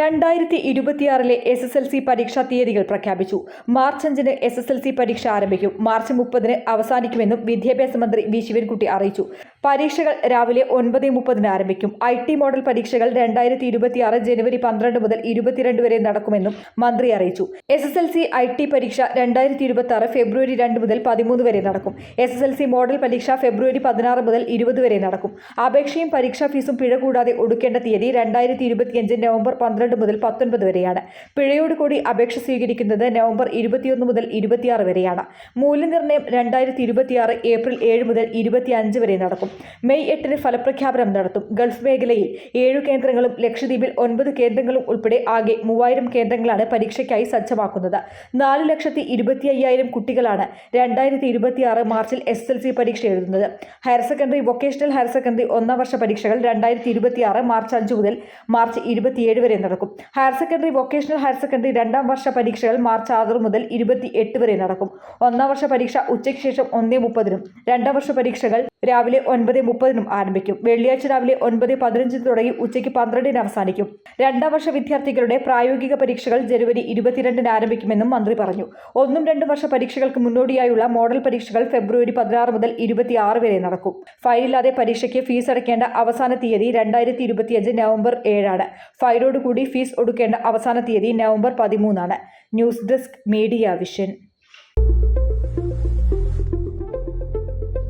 രണ്ടായിരത്തി ഇരുപത്തിയാറിലെ S S L C പരീക്ഷാ തീയതികൾ പ്രഖ്യാപിച്ചു. മാർച്ച് അഞ്ചിന് എസ് എസ് എൽ സി പരീക്ഷ ആരംഭിക്കും. മാർച്ച് മുപ്പതിന് അവസാനിക്കുമെന്നും വിദ്യാഭ്യാസ മന്ത്രി വി. ശിവൻകുട്ടി അറിയിച്ചു. പരീക്ഷകൾ രാവിലെ ഒൻപത് മുപ്പതിന് ആരംഭിക്കും. ഐ ടി മോഡൽ പരീക്ഷകൾ രണ്ടായിരത്തി ഇരുപത്തിയാറ് ജനുവരി പന്ത്രണ്ട് മുതൽ ഇരുപത്തിരണ്ട് വരെ നടക്കുമെന്നും മന്ത്രി അറിയിച്ചു. S S L C I T പരീക്ഷ രണ്ടായിരത്തി ഇരുപത്തി ആറ് ഫെബ്രുവരി രണ്ട് മുതൽ പതിമൂന്ന് വരെ നടക്കും. S S L C model പരീക്ഷ ഫെബ്രുവരി പതിനാറ് മുതൽ ഇരുപത് വരെ നടക്കും. അപേക്ഷയും പരീക്ഷാ ഫീസും പിഴ കൂടാതെ ഒടുക്കേണ്ട തീയതി രണ്ടായിരത്തി ഇരുപത്തിയഞ്ച് നവംബർ പന്ത്രണ്ട് മുതൽ പത്തൊൻപത് വരെയാണ്. പിഴയോട് കൂടി അപേക്ഷ സ്വീകരിക്കുന്നത് നവംബർ ഇരുപത്തിയൊന്ന് മുതൽ ഇരുപത്തിയാറ് വരെയാണ്. മൂല്യനിർണയം രണ്ടായിരത്തി ഇരുപത്തിയാറ് ഏപ്രിൽ ഏഴ് മുതൽ ഇരുപത്തിയഞ്ച് വരെ നടക്കും. മെയ് എട്ടിന് ഫലപ്രഖ്യാപനം നടത്തും. ഗൾഫ് മേഖലയിൽ ഏഴു കേന്ദ്രങ്ങളും ലക്ഷദ്വീപിൽ ഒൻപത് കേന്ദ്രങ്ങളും ഉൾപ്പെടെ ആകെ മൂവായിരം കേന്ദ്രങ്ങളാണ് പരീക്ഷയ്ക്കായി സജ്ജമാക്കുന്നത്. നാല് ലക്ഷത്തി ഇരുപത്തി അയ്യായിരം കുട്ടികളാണ് രണ്ടായിരത്തി ഇരുപത്തി ആറ് മാർച്ചിൽ എസ് എൽ സി പരീക്ഷ എഴുതുന്നത്. Higher secondary vocational higher secondary ഒന്നാം വർഷ പരീക്ഷകൾ രണ്ടായിരത്തി ഇരുപത്തി ആറ് മാർച്ച് അഞ്ച് മുതൽ മാർച്ച് ഇരുപത്തിയേഴ് വരെ നടക്കും. Higher secondary vocational higher secondary രണ്ടാം വർഷ പരീക്ഷകൾ മാർച്ച് ആറ് മുതൽ ഇരുപത്തി എട്ട് വരെ നടക്കും. ഒന്നാം വർഷ പരീക്ഷ ഉച്ചയ്ക്ക് ശേഷം ഒന്നേ മുപ്പതിനും രണ്ടാം വർഷ പരീക്ഷകൾ രാവിലെ ഒൻപത് മുപ്പതിനും ആരംഭിക്കും. വെള്ളിയാഴ്ച രാവിലെ ഒൻപത് പതിനഞ്ചിന് തുടങ്ങി ഉച്ചയ്ക്ക് പന്ത്രണ്ടിന് അവസാനിക്കും. രണ്ടാം വർഷ വിദ്യാർത്ഥികളുടെ പ്രായോഗിക പരീക്ഷകൾ ജനുവരി ഇരുപത്തിരണ്ടിന് ആരംഭിക്കുമെന്നും മന്ത്രി പറഞ്ഞു. ഒന്നും രണ്ടും വർഷ പരീക്ഷകൾക്ക് മുന്നോടിയായുള്ള മോഡൽ പരീക്ഷകൾ ഫെബ്രുവരി പതിനാറ് മുതൽ ഇരുപത്തിയാറ് വരെ നടക്കും. ഫയലില്ലാതെ പരീക്ഷയ്ക്ക് ഫീസ് അടയ്ക്കേണ്ട അവസാന തീയതി രണ്ടായിരത്തി ഇരുപത്തിയഞ്ച് നവംബർ ഏഴാണ്. ഫയലോടുകൂടി ഫീസ് ഒടുക്കേണ്ട അവസാന തീയതി November പതിമൂന്നാണ്. News desk media vision.